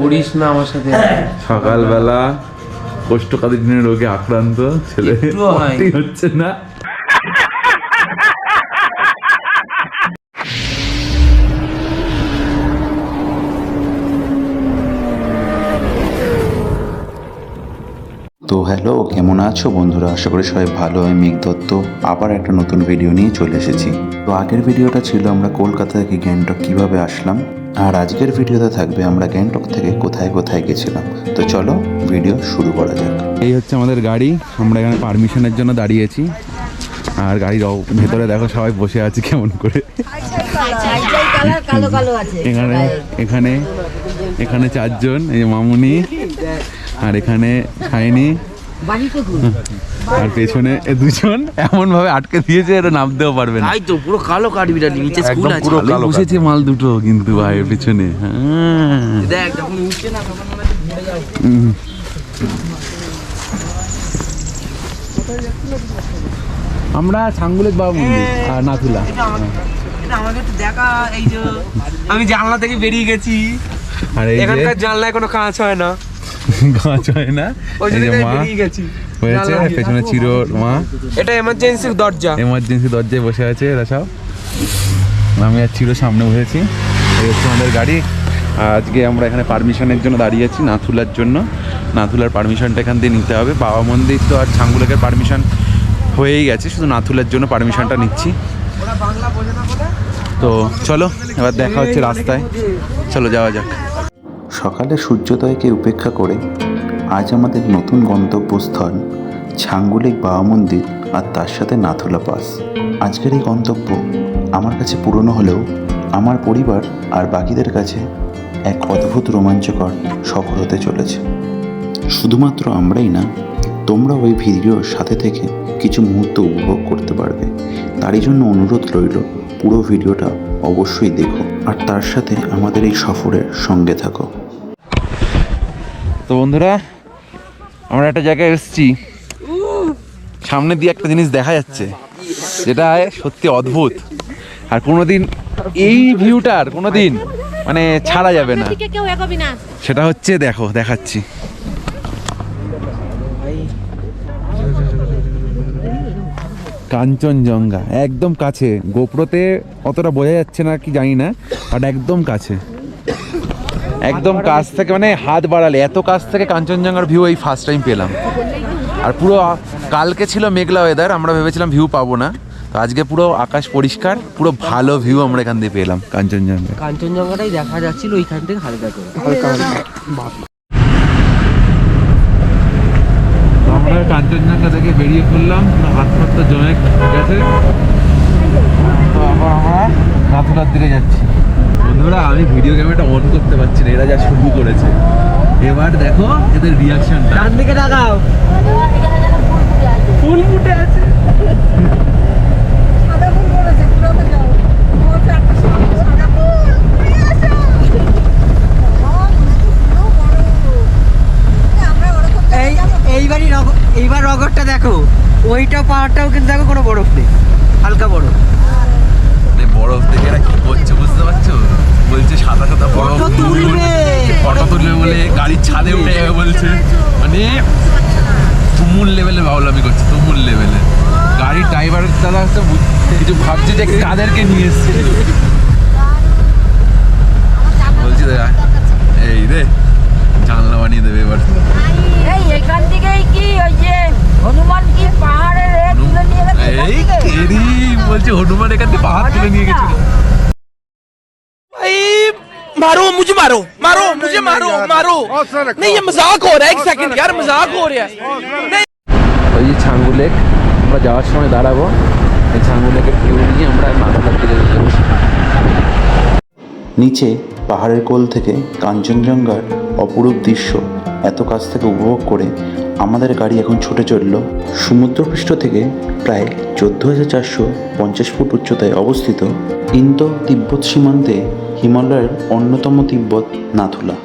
করিস না আমার সাথে। সকালবেলা কোষ্ঠকাঠিন্যের রোগে আক্রান্ত ছেলে হচ্ছে না। তো হ্যালো কেমন আছো বন্ধুরা? আশা করি সবাই ভালো। আমি মেঘ দত্ত। আবার একটা নতুন ভিডিও নিয়ে চলে এসেছি। তো আগের ভিডিওটা ছিল আমরা কলকাতা থেকে গ্যাংটক কীভাবে আসলাম? আর আজকের ভিডিওতে থাকবে আমরা গ্যাংটক থেকে কোথায় কোথায় গেছিলাম। তো চলো ভিডিও শুরু করা যাক। এই হচ্ছে আমাদের গাড়ি আমরা এখানে পারমিশনের জন্য দাঁড়িয়েছি। আর গাড়ির ভেতরে দেখো সবাই বসে আছে কেমন করে। কালার কালো কালো আছে এখানে এখানে এখানে চারজন এই মামুনি আর এখানে ঘুর আর পেছনে দুজন এমন ভাবে আটকে দিয়েছে এটা নামতেও পারবে না। তাই তো পুরো কালো কাঠবিড়ালি নিচে স্কুল আছে। ভালোই বসেছে মাল দুটো কিন্তু ভাই পেছনে। হ্যাঁ। দেখ যখন উঠছে না তখন মনে হয় যাও। আমরা ছাঙ্গুলের বাবা মন্দির আর নাথুলা এটা আমাকে এটা দেখা এই যে আমি জানলা থেকে বেরিয়ে গেছি। আর এই যে এখানকার জানলায় কোনো কাজ হয় না। গাছ হয় না। ওই জন্য যে বেরিয়ে গেছি। হয়েছে। পেছনে চির মা। এটা এমার্জেন্সি দরজা। এমার্জেন্সি দরজায় বসে আছে এরা সব। আমি আর চির সামনে বসেছি। এই হচ্ছে আমাদের গাড়ি। আজকে আমরা এখানে পারমিশনের জন্য দাঁড়িয়ে আছি নাথুলার জন্য। নাথুলার পারমিশনটা এখান দিয়ে নিতে হবে। বাবা মন্দির তো আর ছাঙ্গুলেকের পারমিশন হয়েই গেছে। শুধু নাথুলার জন্য পারমিশনটা নিচ্ছি। তো চলো এবার দেখা হচ্ছে রাস্তায়। চলো যাওয়া যাক। সকালে সূর্যোদয়কে উপেক্ষা করে আজ আমাদের নতুন গন্তব্যস্থল, ছাঙ্গুলিক বাবা মন্দির আর তার সাথে নাথুলা পাস। আজকের এই গন্তব্য আমার কাছে পুরনো হলেও আমার পরিবার আর বাকিদের কাছে এক অদ্ভুত রোমাঞ্চকর সফর হতে চলেছে। শুধুমাত্র আমরাই না তোমরা ওই ভিডিওর সাথে থেকে কিছু মুহূর্ত উপভোগ করতে পারবে। তারই জন্য অনুরোধ রইল, পুরো ভিডিওটা অবশ্যই দেখো আর তার সাথে আমাদের এই সফরের সঙ্গে থাকো। তো বন্ধুরা আমরা একটা জায়গায় এসেছি। সামনে দিয়ে একটা জিনিস দেখা যাচ্ছে যেটা সত্যি অদ্ভুত। আর কোনোদিন এই ভিউটার কোনোদিন মানে ছাড়া যাবে না। সেটা হচ্ছে দেখো দেখাচ্ছি। কাঞ্চনজঙ্ঘা একদম কাছে। গোপ্রোতে অতটা বোঝা যাচ্ছে না কি জানি না বাট একদম কাছে। একদম কাছ থেকে মানে হাত বাড়ালে এত কাছ থেকে কাঞ্চনজঙ্ঘার ভিউ এই ফার্স্ট টাইম পেলাম। আর পুরো কালকে ছিল মেঘলা ওয়েদার আমরা ভেবেছিলাম ভিউ পাবো না। তো আজকে পুরো আকাশ পরিষ্কার পুরো ভালো ভিউ আমরা এখান দিয়ে পেলাম কাঞ্চনজঙ্ঘা কাঞ্চনজঙ্ঘাটাই দেখা যাচ্ছিল ওইখান থেকে হালকা করে। আমরা কাঞ্চনজঙ্ঘা থেকে বেরিয়ে পড়লাম হাত ফাত জমে গেছে। তো আবার আমরা নাথুলার দিকে যাচ্ছি। বন্ধুরা আমি ভিডিও ক্যামেরাটা অন করতে পারছি না এরা যা শুরু করেছে। এবার দেখো এদের রিয়াকশন ডান দিকে তাকাও। ফুল ফুটে আছে। এইবারই রগ- এইবার রগরটা দেখো। ওইটা পাহাড়টাও কিন্তু দেখো কোনো বরফ নেই হালকা বরফ। মানে বরফ থেকে এরা কি করছে বুঝতে পারছ? বলছে সাদা সাদা বরফ তুলবে। ফটো তুলবে বলে গাড়ির ছাদে উঠে যাবে বলছে। মানে তুমুল লেভেলে বাউলামি করছে তুমুল লেভেলে গাড়ির ড্রাইভার দাদা বুঝ- কিছু ভাবছে যে কাদেরকে নিয়ে এসছে। বলছি দাদা এই রে জানলা বানিয়ে দেবে এবার। এই এখান থেকেই কি ওই যে হনুমান কি পাহাড়ের বলছে হনুমান এখান থেকে পাহাড় তুলে নিয়ে গেছিল भाई मारो मुझे मारो मारो मुझे मारो मारो नहीं ये मजाक हो रहा है एक सेकंड यार मजाक हो रहा है नहीं ওই যে ছাঙ্গু লেক আমরা যাওয়ার সময় দাঁড়াবো এই ছাঙ্গু লেকের ভিউ নিয়ে আমরা মাথাটার দিকে যাবো নিচে পাহাড়ের কোল থেকে কাঞ্চনজঙ্ঘার অপরূপ দৃশ্য এত কাছ থেকে উপভোগ করে আমাদের গাড়ি এখন ছুটে চলল সমুদ্রপৃষ্ঠ থেকে প্রায় চোদ্দ হাজার চারশো পঞ্চাশ ফুট উচ্চতায় অবস্থিত ইন্দো তিব্বত সীমান্তে হিমালয়ের অন্যতম তিব্বত নাথুলা।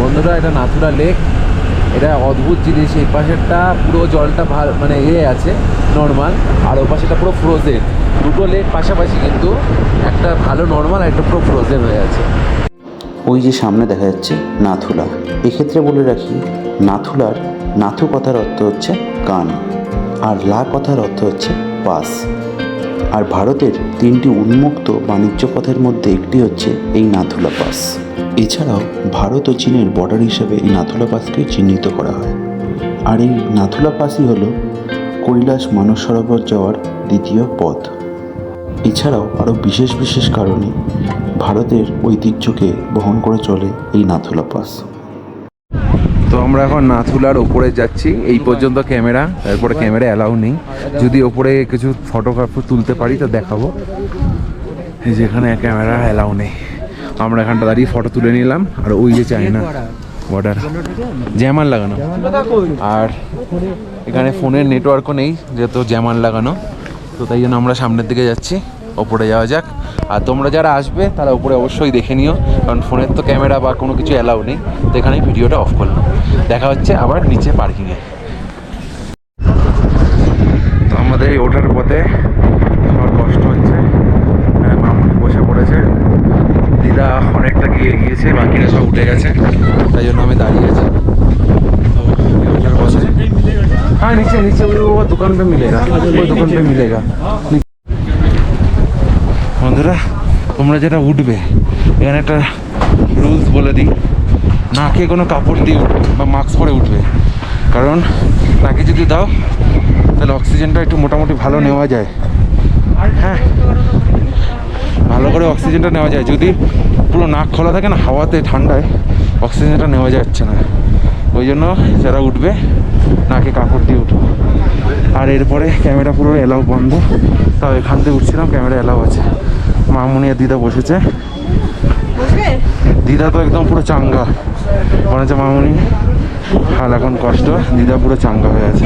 বন্ধুরা, এটা নাথুরা লেক। এটা অদ্ভুত জিনিস, এই পাশেরটা পুরো জলটা ভালো মানে ইয়ে আছে, নর্মাল, আর ও পাশেটা পুরো ফ্রোজেন দুটো লেক পাশাপাশি কিন্তু একটা ভালো নর্মাল আর একটা পুরো ফ্রোজেন হয়ে আছে। ওই যে সামনে দেখা যাচ্ছে নাথুলা। এক্ষেত্রে বলে রাখি, নাথুলার নাথু কথার অর্থ হচ্ছে কান, আর লা কথার অর্থ হচ্ছে পাস। আর ভারতের তিনটি উন্মুক্ত বাণিজ্য পথের মধ্যে একটি হচ্ছে এই নাথুলা পাস। এছাড়াও ভারত ও চীনের বর্ডার হিসেবে এই নাথুলা পাসকে চিহ্নিত করা হয়। আর এই নাথুলা পাসই হলো কৈলাস মানস সরোবর যাওয়ার দ্বিতীয় পথ। এছাড়াও আরও বিশেষ বিশেষ কারণে ভারতের ঐতিহ্যকে বহন করে চলে এই নাথুলা পাস। তো আমরা এখন নাথুলার ওপরে যাচ্ছি, এই পর্যন্ত ক্যামেরা, তারপরে ক্যামেরা অ্যালাউ নেই। যদি ওপরে কিছু ফটোগ্রাফি তুলতে পারি তো দেখাবো। যেখানে ক্যামেরা অ্যালাউ নেই। আমরা এখানটা দাঁড়িয়ে ফটো তুলে নিলাম, আর ওই যে চাইনা বর্ডার জ্যামান লাগানো। আর এখানে ফোনের নেটওয়ার্কও নেই, যেহেতু জ্যামান লাগানো। তো তাই জন্য আমরা সামনের দিকে যাচ্ছি, ওপরে যাওয়া যাক। আর তোমরা যারা আসবে, তারা ওপরে অবশ্যই দেখে নিও, কারণ ফোনের তো ক্যামেরা বা কোনো কিছু অ্যালাউ নেই, তো এখানে ভিডিওটা অফ করলাম। দেখা হচ্ছে আবার নিচে পার্কিংয়ে दुकान पे मिलेगा वो दुकान पे मिलेगा বন্ধুরা তোমরা যেটা উঠবে এখানে একটা রুলস বলে দিই নাকে কোনো কাপড় দিয়ে উঠবে বা মাস্ক পরে উঠবে কারণ নাকে যদি দাও তাহলে অক্সিজেনটা একটু মোটামুটি ভালো নেওয়া যায় হ্যাঁ ভালো করে অক্সিজেনটা নেওয়া যায় যদি পুরো নাক খোলা থাকে না হাওয়াতে ঠান্ডায় অক্সিজেনটা নেওয়া যাচ্ছে না ওই জন্য যারা উঠবে নাকে কাপড় দিয়ে উঠবো আর এরপরে ক্যামেরা পুরো এলাও বন্ধ। তাও এখান থেকে উঠছিলাম ক্যামেরা এলাও আছে। মামুনি আর দিদা বসেছে। দিদা তো একদম পুরো চাঙ্গা। মনে হচ্ছে মামুনি। হাল এখন কষ্ট দিদা পুরো চাঙ্গা হয়ে আছে।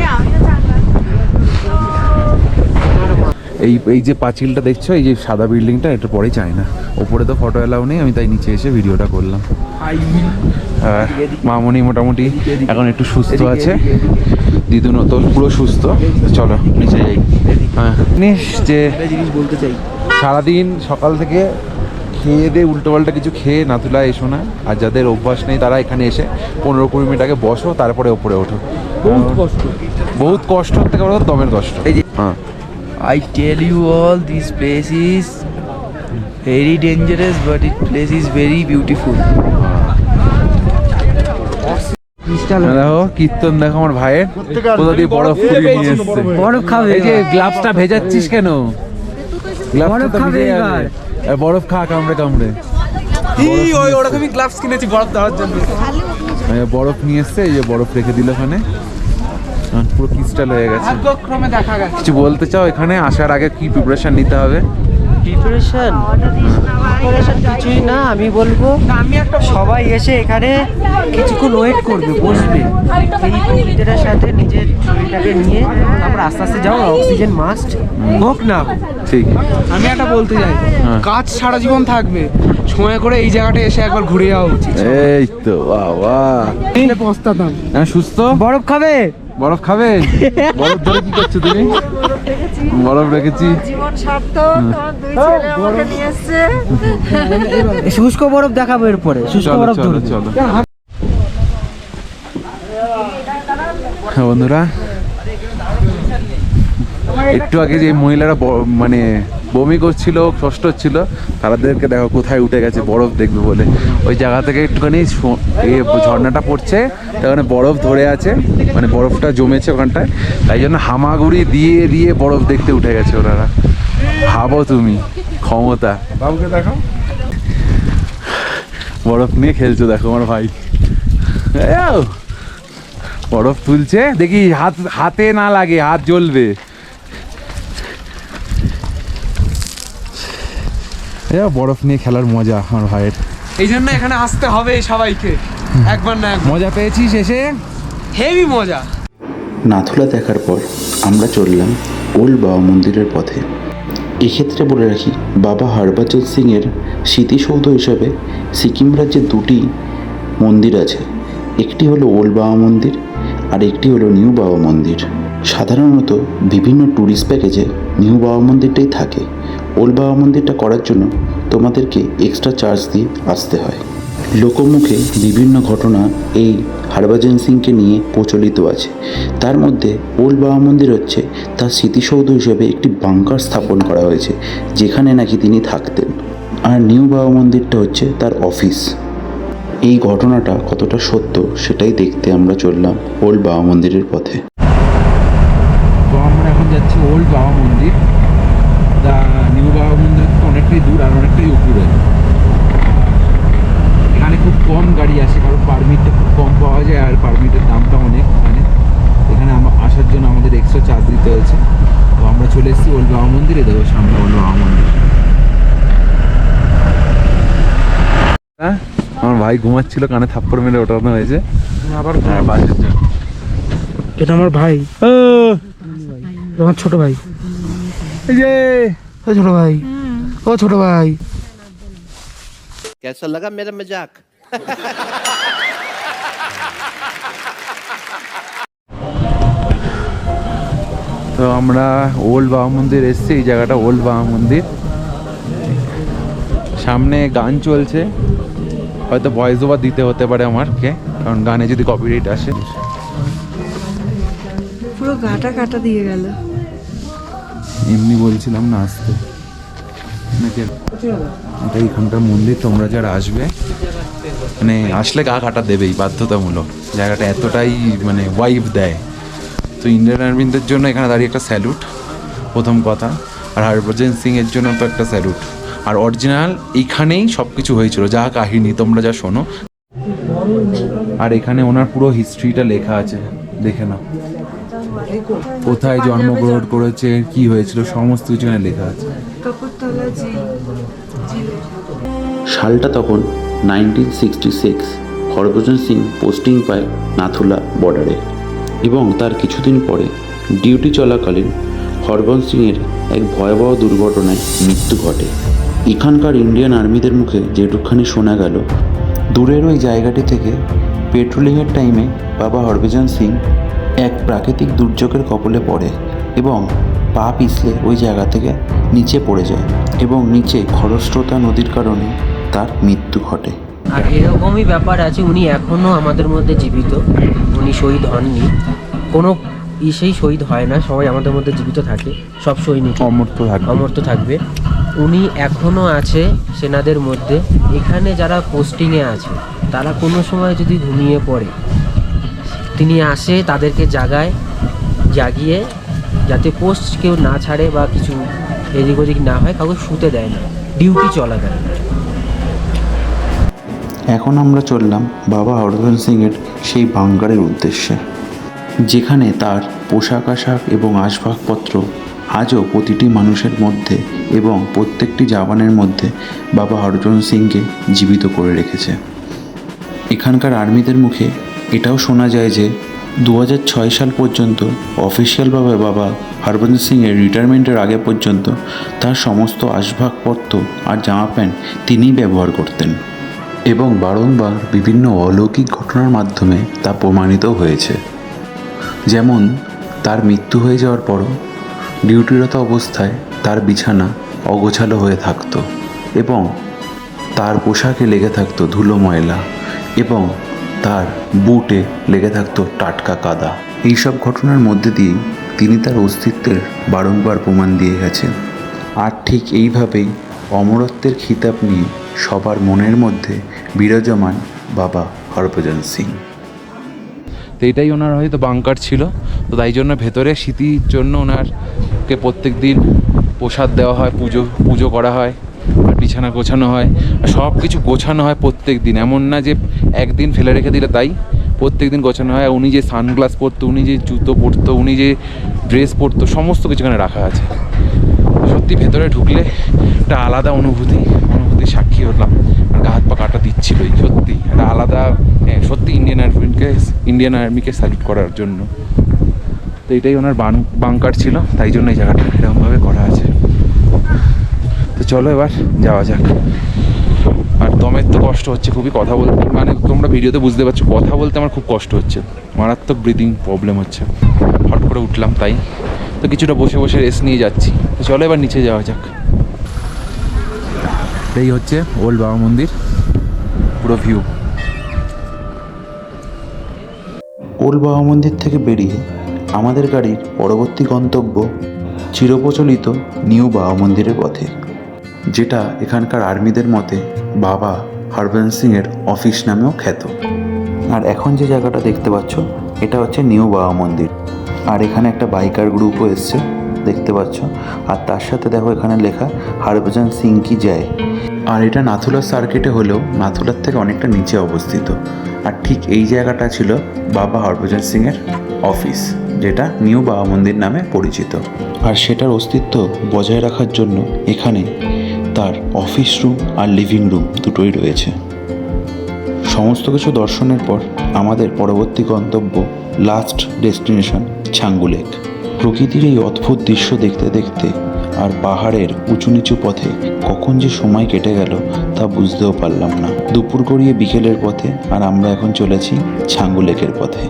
এই এই যে পাঁচিলটা দেখছ এই যে সাদা বিল্ডিংটা এটা পরেই চাই না ওপরে তো ফটো এলাও নেই আমি তাই নিচে এসে ভিডিওটা করলাম। মামনি মোটামুটি এখন একটু সুস্থ আছে। দিদুন তো পুরো সুস্থ। চলো নিচে যাই। হ্যাঁ যে জিনিস বলতে চাই। সারাদিন সকাল থেকে খেয়ে দিয়ে উল্টো পাল্টা কিছু খেয়ে নাতুলা এসো না। আর যাদের অভ্যাস নেই তারা এখানে এসে পনেরো কুড়ি মিনিট আগে বসো তারপরে ওপরে ওঠো। বহুত কষ্ট। বহুত কষ্ট থেকে বড় দমের কষ্ট। এই যে- হ্যাঁ। I tell you all, this place is very dangerous, but it place is very beautiful. দেখো কীর্তন দেখো আমার ভাইয়ের। কোথা দিয়ে বরফ কুড়িয়ে নিয়ে এসছে বরফ খাবে এই যে গ্লাভসটা ভেজাচ্ছিস কেন? তো খাবে। এবার। বরফ খা কামড়ে কামড়ে। ওই ওরকমই গ্লাভস কিনেছি বরফ দেওয়ার জন্য। বরফ নিয়ে এসছে এই যে বরফ রেখে দিল ওখানে। পুরো ক্রিস্টাল হয়ে গেছে। দেখা গেছে। কিছু বলতে চাও এখানে? আসার আগে কি প্রিপারেশন নিতে হবে? প্রিপারেশন প্রিপারেশন কিছুই না আমি বলব সবাই এসে এখানে কিছুক্ষণ ওয়েট করবে বসবে। এই প্রকৃতিটার সাথে নিজের শরীরটাকে নিয়ে তারপর আস্তে আস্তে যাও অক্সিজেন মাস্ট হোক না হোক। ঠিক। আমি একটা বলতে চাই হ্যাঁ। কাজ সারা জীবন থাকবে সময় করে এই জায়গাটা এসে একবার ঘুরে যাওয়া উচিত। এই তো বাহ বাহ এখানে পস্তাতাম। হ্যাঁ, সুস্থ? বরফ খাবে? বরফ খাবে? বরফ ধরে কি করছ তুমি? বরফ রেখেছি। জীবন সার্থক আমার দুই ছেলে আমাকে নিয়ে এসছে। শুষ্ক বরফ দেখাবো এরপরে শুষ্ক বরফ চলো ধরবে। চলো। হ্যাঁ বন্ধুরা। একটু আগে যে মহিলারা ব- মানে বমি করছিল কষ্ট হচ্ছিল। তাদেরকে দেখো কোথায় উঠে গেছে বরফ দেখবে বলে। ওই জায়গা থেকে একটুখানি ঝর্ণাটা পড়ছে ওখানে বরফ ধরে আছে মানে বরফটা জমেছে ওখানটায়। তাই জন্য হামাগুড়ি দিয়ে দিয়ে বরফ দেখতে উঠে গেছে ওনারা। ভাবো তুমি ক্ষমতা। বাবুকে দেখো বরফ নিয়ে খেলছো দেখো আমার ভাই। বরফ তুলছে দেখি হাত হাতে না লাগে হাত জ্বলবে। বরফ নিয়ে খেলার মজা আমার ভাইয়ের। এই জন্য এখানে আসতে হবে সবাইকে একবার না একবার। মজা পেয়েছিস এসে হেভি মজা। নাথুলা দেখার পর আমরা চললাম ওল্ড বাবা মন্দিরের পথে। এক্ষেত্রে বলে রাখি বাবা হরভজন সিংয়ের স্মৃতিসৌধ হিসাবে সিকিম রাজ্যে দুটি মন্দির আছে। একটি হলো ওল্ড বাবা মন্দির আর একটি হলো নিউ বাবা মন্দির। সাধারণত বিভিন্ন ট্যুরিস্ট প্যাকেজে নিউ বাবা মন্দিরটাই থাকে। ওল্ড বাবা মন্দিরটা করার জন্য তোমাদেরকে এক্সট্রা চার্জ দিয়ে আসতে হয়। লোকমুখে বিভিন্ন ঘটনা এই হরভজন সিংকে নিয়ে প্রচলিত আছে। তার মধ্যে ওল্ড বাবা মন্দির হচ্ছে তার স্মৃতিসৌধ হিসেবে একটি বাংকার স্থাপন করা হয়েছে, যেখানে নাকি তিনি থাকতেন। আর নিউ বাবা মন্দিরটা হচ্ছে তার অফিস এই ঘটনাটা কতটা সত্য সেটাই দেখতে আমরা চললাম ওল্ড বাবা মন্দিরের পথে। তো আমরা এখন যাচ্ছি ওল্ড বাবা মন্দির দা নিউ বাবা মন্দির তো অনেকটাই দূর আর অনেকটাই উপরে এখানে খুব কম গাড়ি আসে কারণ পারমিটটা খুব কম পাওয়া যায় আর পারমিটের দামটা অনেক এখানে এখানে আম- আসার জন্য আমাদের এক্সট্রা চার্জ দিতে হয়েছে তো আমরা চলে এসেছি ওল্ড বাবা মন্দিরে। দেখো সামনে ওল্ড বাবা মন্দির। হ্যাঁ? আমার ভাই ঘুমাচ্ছিল কানে থাপ্পড় মেরে ওঠানো হয়েছে। আবার হ্যাঁ, এটা আমার ভাই। তোমার ছোট ভাই। এই যে! ছোট ভাই। ও ছোট ভাই। কেসা লাগা মেরা মজাক তো আমরা ওল্ড বাবা মন্দির এসেছি এই জায়গাটা ওল্ড বাবা মন্দির। সামনে গান চলছে। হয়তো ভয়েস ওভার দিতে হতে পারে আমাকে কারণ গানে যদি কপিরাইট আসে। পুরো গাটা কাটা দিয়ে গেল। এমনি বলছিলাম না আসতে। এটা এইখানকার মন্দির তোমরা যারা আসবে মানে আসলে গা কাটা দেবেই বাধ্যতামূলক। জায়গাটা এতটাই মানে ওয়াইব দেয়। তো ইন্ডিয়ান আর্মিদের জন্য এখানে দাঁড়িয়ে একটা স্যালুট প্রথম কথা। আর হরভজন সিং এর জন্য তো একটা স্যালুট আর অরিজিনাল এইখানেই সব কিছু হয়েছিল, যা কাহিনী, তোমরা যা শোনো। আর এখানে ওনার পুরো হিস্ট্রিটা লেখা আছে, দেখে নাও। কোথায় জন্মগ্রহণ করেছে, কি হয়েছিল, সমস্ত কিছু এখানে লেখা আছে। সালটা তখন nineteen sixty six Harbhajan Singh posting পায় নাথুলা বর্ডারে এবং তার কিছুদিন পরে ডিউটি চলাকালীন হরভজন সিংয়ের এক ভয়াবহ দুর্ঘটনায় মৃত্যু ঘটে। এখানকার ইন্ডিয়ান আর্মিদের মুখে যেটুকখানি শোনা গেল, দূরের ওই জায়গাটি থেকে পেট্রোলিংয়ের টাইমে বাবা হরভজন সিং এক প্রাকৃতিক দুর্যোগের কবলে পড়ে এবং পা পিছলে ওই জায়গা থেকে নিচে পড়ে যায় এবং নিচে খরস্রোতা নদীর কারণে তার মৃত্যু ঘটে। আর এরকমই ব্যাপার আছে, উনি এখনও আমাদের মধ্যে জীবিত। উনি শহীদ হননি। কোনো ইসেই শহীদ হয় না সবাই আমাদের মধ্যে জীবিত থাকে সব সৈনিক। অমর্ত থাকবে। অমর্ত থাকবে। উনি এখনও আছে সেনাদের মধ্যে। এখানে যারা পোস্টিংয়ে আছে তারা কোনো সময় যদি ঘুমিয়ে পড়ে তিনি আসে তাদেরকে জাগায় জাগিয়ে যাতে পোস্ট কেউ না ছাড়ে বা কিছু এদিক ওদিক না হয় কাউকে শুতে দেয় না। ডিউটি চলাকালীন। এখন আমরা চললাম বাবা হরভজন সিংয়ের সেই বাঙ্গারের উদ্দেশ্যে। যেখানে তার পোশাক আশাক এবং আসবাবপত্র আজও প্রতিটি মানুষের মধ্যে এবং প্রত্যেকটি জাবানের মধ্যে বাবা হরভজন সিংকে জীবিত করে রেখেছে। এখানকার আর্মিদের মুখে এটাও শোনা যায় যে দু হাজার ছয় সাল পর্যন্ত অফিসিয়ালভাবে বাবা হরভজন সিংয়ের রিটায়ারমেন্টের আগে পর্যন্ত তার সমস্ত আসবাবপত্র আর জামা প্যান্ট তিনিই ব্যবহার করতেন। এবং বারংবার বিভিন্ন অলৌকিক ঘটনার মাধ্যমে তা প্রমাণিত হয়েছে। যেমন, তার মৃত্যু হয়ে যাওয়ার পরও ডিউটিরত অবস্থায় তার বিছানা অগোছালো হয়ে থাকতো এবং তার পোশাকে লেগে থাকতো ধুলো ময়লা এবং তার বুটে লেগে থাকতো টাটকা কাদা। এইসব ঘটনার মধ্যে দিয়েই তিনি তার অস্তিত্বের বারংবার প্রমাণ দিয়ে গেছেন। আর ঠিক এইভাবেই অমরত্বের খিতাব নিয়ে সবার মনের মধ্যে বিরাজমান বাবা হরভজন সিং। তো এটাই ওনার হয়তো বাংকার ছিল। তো তাই জন্য ভেতরে স্মৃতির জন্য ওনারকে প্রত্যেক দিন প্রসাদ দেওয়া হয়, পুজো পুজো করা হয়, আর বিছানা গোছানো হয়। সব কিছু গোছানো হয় প্রত্যেক দিন। এমন না যে একদিন ফেলে রেখে দিলে তাই প্রত্যেক দিন গোছানো হয়। উনি যে সানগ্লাস পরতো, উনি যে জুতো পরতো, উনি যে ড্রেস পরতো, সমস্ত কিছু এখানে রাখা আছে। সত্যি ভেতরে ঢুকলে একটা আলাদা অনুভূতি। সাক্ষী হলাম আর হাত পা কাটা দিচ্ছিলই সত্যি। একটা আলাদা হ্যাঁ, সত্যি ইন্ডিয়ান আর্মিকে ইন্ডিয়ান আর্মিকে স্যালুট করার জন্য। তো এটাই ওনার বান বাংকার ছিল তাই জন্য এই জায়গাটা এরকমভাবে করা আছে। তো চলো এবার যাওয়া যাক। আর দমের তো কষ্ট হচ্ছে খুবই কথা বলতে মানে তোমরা ভিডিওতে বুঝতে পারছ কথা বলতে আমার খুব কষ্ট হচ্ছে। মারাত্মক ব্রিদিং প্রবলেম হচ্ছে। হট করে উঠলাম তাই। তো কিছুটা বসে বসে রেস্ট নিয়ে যাচ্ছি। তো চলো এবার নিচে যাওয়া যাক। এই হচ্ছে ওল্ড বাবা মন্দির, পুরো ভিউ ওল বাবা মন্দির থেকে বেরিয়ে আমাদের গাড়ির পরবর্তী গন্তব্য চিরপ্রচলিত নিউ বাবা মন্দিরের পথে, যেটা এখানকার আর্মিদের মতে বাবা হরবংশ সিংয়ের অফিস নামেও খ্যাত। আর এখন যে জায়গাটা দেখতে পাচ্ছ, এটা হচ্ছে নিউ বাবা মন্দির। আর এখানে একটা বাইকার গ্রুপও এসছে। দেখতে পাচ্ছ। আর তার সাথে দেখো এখানে লেখা হরভজন সিং কি যায় আর এটা নাথুলা সার্কিটে হলেও নাথুলার থেকে অনেকটা নিচে অবস্থিত। আর ঠিক এই জায়গাটা ছিল বাবা হরভজন সিংয়ের অফিস যেটা নিউ বাবা মন্দির নামে পরিচিত। আর সেটার অস্তিত্ব বজায় রাখার জন্য এখানে তার অফিস রুম আর লিভিং রুম দুটোই রয়েছে। সমস্ত কিছু দর্শনের পর আমাদের পরবর্তী গন্তব্য লাস্ট ডেস্টিনেশন ছাঙ্গু লেক প্রকৃতির এই অদ্ভুত দৃশ্য দেখতে দেখতে আর পাহাড়ের উঁচু নিচু পথে কখন যে সময় কেটে গেল তা বুঝতেও পারলাম না। দুপুর গড়িয়ে বিকেলের পথে আর আমরা এখন চলেছি ছাঙ্গু লেকের পথে।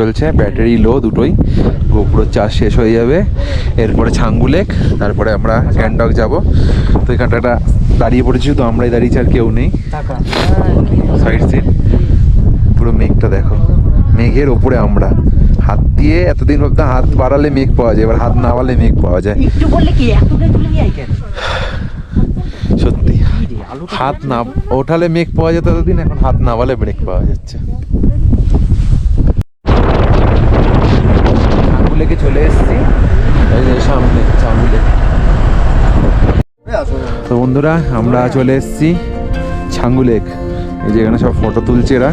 চলছে ব্যাটারি লো দুটোই। গোপুরো চার্জ শেষ হয়ে যাবে। এরপরে ছাঙ্গু লেক তারপরে আমরা গ্যাংটক যাব। তো এখানটা একটা দাঁড়িয়ে পড়েছি তো আমরাই দাঁড়িয়েছি আর কেউ নেই। সাইড সিন পুরো মেঘটা দেখো। মেঘের ওপরে আমরা। হাত দিয়ে এতদিন ভাবতাম হাত বাড়ালে মেঘ পাওয়া যায় এবার হাত না বাড়ালে মেঘ পাওয়া যায়। সত্যি। হাত না ওঠালে মেঘ পাওয়া যেত এতদিন এখন হাত না বালে ব্রেক পাওয়া যাচ্ছে। লেকে চলে এসেছি। এই যে সামনে চামুলে তো বন্ধুরা আমরা চলে এসেছি ছাঙ্গু লেক। এই যে এখানে সব ফটো তুলছে এরা।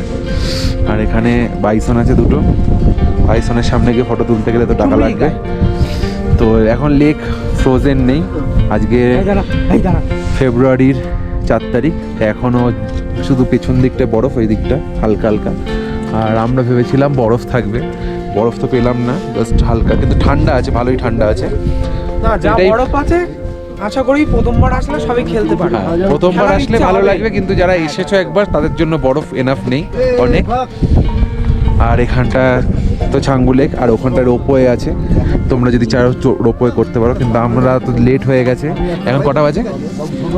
আর এখানে বাইসন আছে দুটো। বাইসনের সামনে গিয়ে ফটো তুলতে গেলে তো টাকা লাগবে। তো এখন লেক ফ্রোজেন নেই। আজকে ফেব্রুয়ারির চার তারিখ। এখনও শুধু পেছন দিকটা বরফ ওই দিকটা হালকা হালকা। আর আমরা ভেবেছিলাম বরফ থাকবে। বরফ তো পেলাম না জাস্ট হালকা কিন্তু ঠান্ডা আছে ভালোই ঠান্ডা আছে। না যা বরফ আছে আশা করি প্রথমবার আসলে সবাই খেলতে পারবে। হ্যাঁ, প্রথমবার আসলে ভালো লাগবে কিন্তু যারা এসেছ একবার তাদের জন্য বরফ এনাফ নেই অনেক। আর এখানটা তো ছাঙ্গু লেক আর ওখানটা রোপওয়ে আছে। তোমরা যদি চাও রোপওয়ে করতে পারো কিন্তু আমরা তো লেট হয়ে গেছে। এখন কটা বাজে?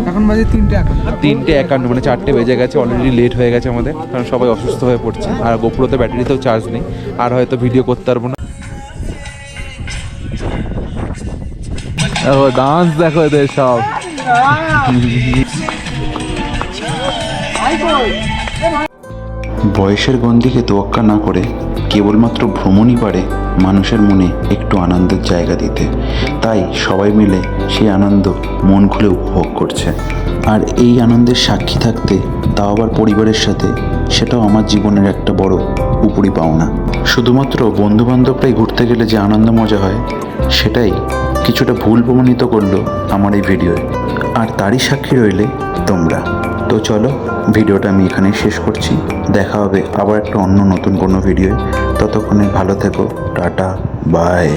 এখন বাজে তিনটে তিনটে একান্ন মানে চারটে বেজে গেছে অলরেডি লেট হয়ে গেছে আমাদের কারণ সবাই অসুস্থ হয়ে পড়ছে। আর গোপুরোতে ব্যাটারিতেও চার্জ নেই আর হয়তো ভিডিও করতে পারব না। ডান্স দেখো এদের সব। বয়সের গন্ডিকে তোয়াক্কা না করে? কেবলমাত্র ভ্রমণই পারে মানুষের মনে একটু আনন্দের জায়গা দিতে। তাই সবাই মিলে সেই আনন্দ মন খুলে উপভোগ করছে। আর এই আনন্দের সাক্ষী থাকতে তাও আবার পরিবারের সাথে, সেটাও আমার জীবনের একটা বড় উপরি পাওনা। শুধুমাত্র বন্ধু বান্ধবরাই ঘুরতে গেলে যে আনন্দ মজা হয়, সেটাই কিছুটা ভুল প্রমাণিত করল আমার এই ভিডিওয়ে। আর তারই সাক্ষী রইলে তোমরা। তো চলো ভিডিওটা আমি এখানেই শেষ করছি। দেখা হবে আবার একটা অন্য নতুন কোনো ভিডিও ততক্ষণে ভালো থেকো। Tata, bye.